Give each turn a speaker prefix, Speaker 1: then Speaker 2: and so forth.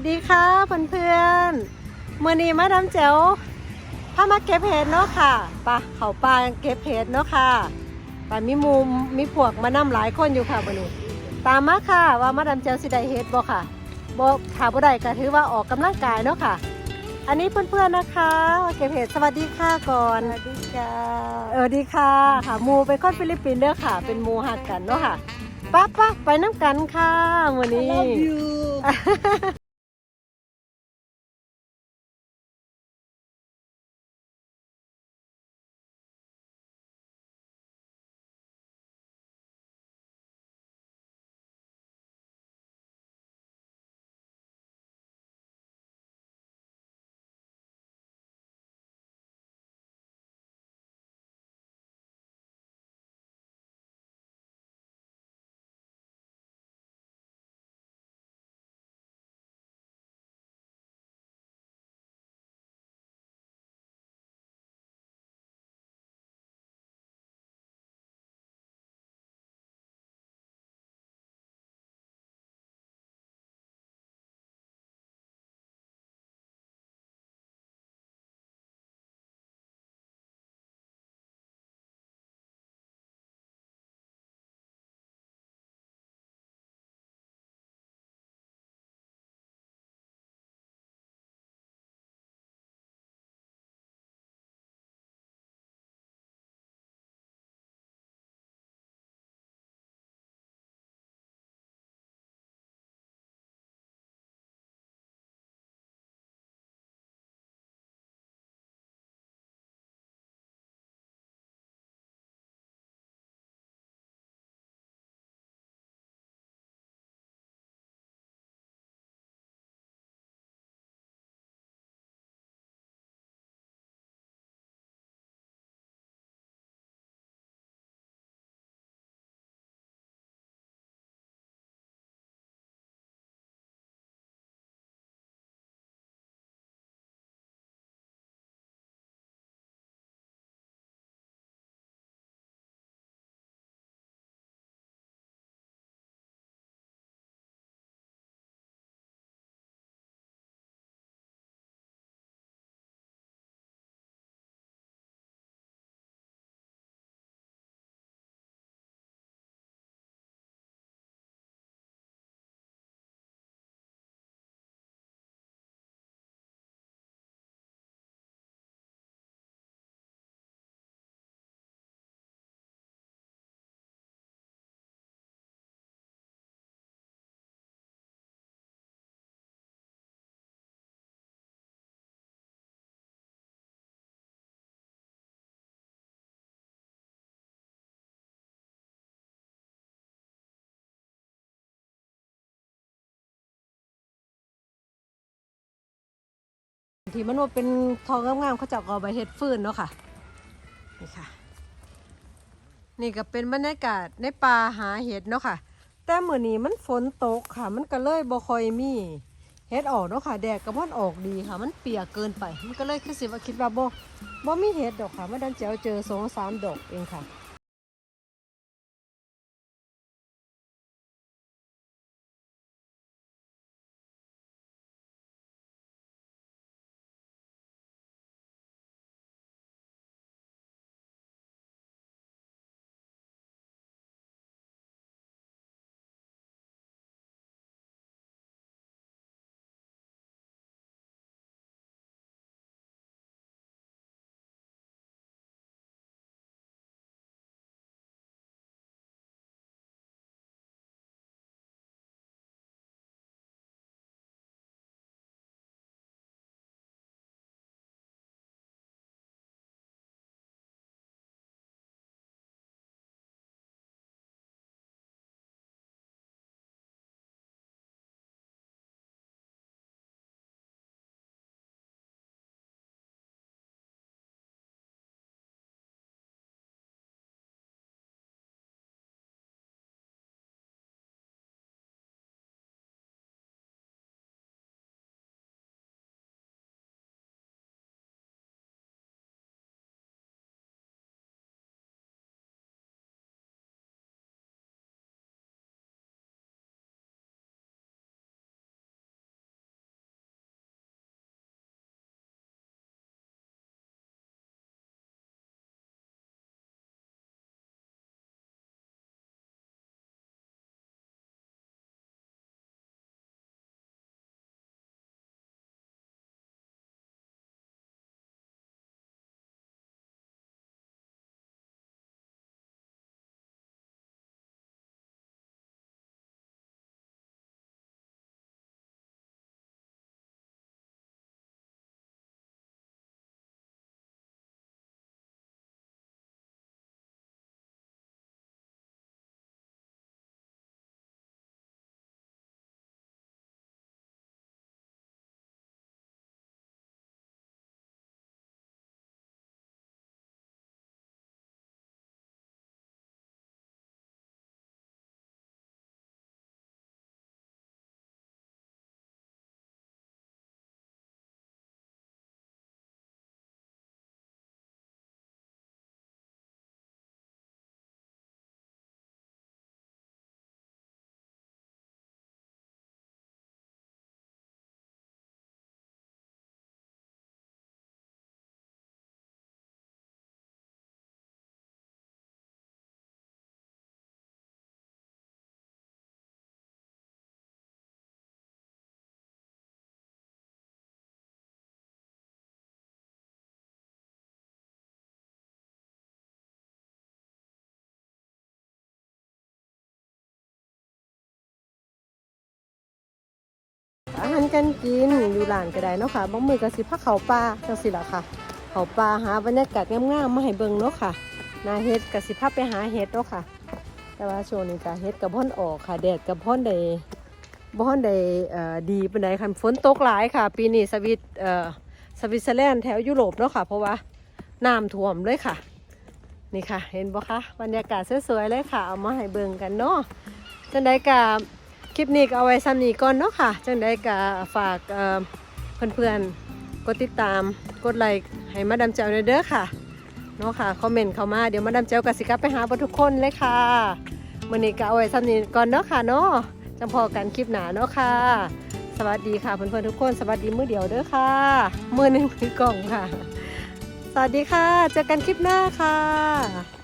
Speaker 1: วัสดีค่ะเพื่อนๆมื่อนี้มาดามแจ๋วพามาเก็บเห็ดเนาะค่ะปะเขาปลาเก็บเห็ดเนาะค่ะปะมีหมูมีพวกมานํหลายคนอยู่ค่ะมื่อนี้ตามมาค่ะว่ามาดามแจ๋วสิได้เห็ดบ่ค่ะบ่ถ้าบ่ได้ก็ถือว่าออกกำลังกายเนาะค่ะ อันนี้เพื่อนๆนะคะมาเก็บเห็ดสวัสดีค่ะก่อน
Speaker 2: สวัสดีจ้า
Speaker 1: เออดีค่ะค่ะหมูเป็นคนฟิลิปปินส์เด้อค่ะ เป็นหมูหักกันเนาะค่ะป้าป้าไปน้ำกันค่ะวันนี้ ที่มันว่าเป็นทองงามๆเขาจะเอาใบเห็ดฟืนเนาะค่ะนี่ค่ะ นี่ก็เป็นบรรยากาศในป่าหาเห็ดเนาะค่ะ แต่มื้อนี้มันฝนตกค่ะ มันก็เลยบ่ค่อยมีเห็ดออกเนาะค่ะแดดก็มันออกดีค่ะ มันเปียกเกินไป มันก็เลยคือสิว่าคิดว่าบ่บ่มีเห็ดดอกค่ะมาดันเจียวเจอสองสามดอกเองค่ะ อาหารการกินอยู่ร้านก็ได้เนาะค่ะบางมือก็สิพาเขาป่าจังซี่ล่ะค่ะ เขาป่าหาบรรยากาศงามๆมาให้เบิ่งเนาะค่ะนาเฮ็ดก็สิพาไปหาเฮ็ดเนาะค่ะ แต่ว่าช่วงนี้ก็เฮ็ดกับพ่นออกค่ะแดดกับพ่นได้บ่พ่นได้ดีปานใดค่ะฝนตกหลายค่ะ ปีนี้สวิตสวิตเซอร์แลนด์แถวยุโรปเนาะค่ะ เพราะว่าน้ำท่วมเลยค่ะ นี่ค่ะ เห็นบ่คะบรรยากาศสวยๆเลยค่ะ เอามาให้เบิ่งกันเนาะจังไดก็ คลิปนี้ก็เอาไว้ซ้ำนี้ก่อนเนาะค่ะ จังได้ก็ฝากเเพื่อนๆ กดติดตาม กดไลค์ให้มาดามแจวเด้อค่ะ เนาะค่ะ คอมเมนต์เข้ามา เดี๋ยวมาดามแจวกับสิกับไปหาทุกคนเลยค่ะมื้อนี้ก็เอาไว้ซ้ำนี้ก่อนเนาะค่ะเนาะจังพอกันคลิปหน้าเนาะค่ะ สวัสดีค่ะเพื่อนๆทุกคน สวัสดีมือเดียวเด้อค่ะ มือหนึ่งคือกล่องค่ะ สวัสดีค่ะ เจอกันคลิปหน้าค่ะ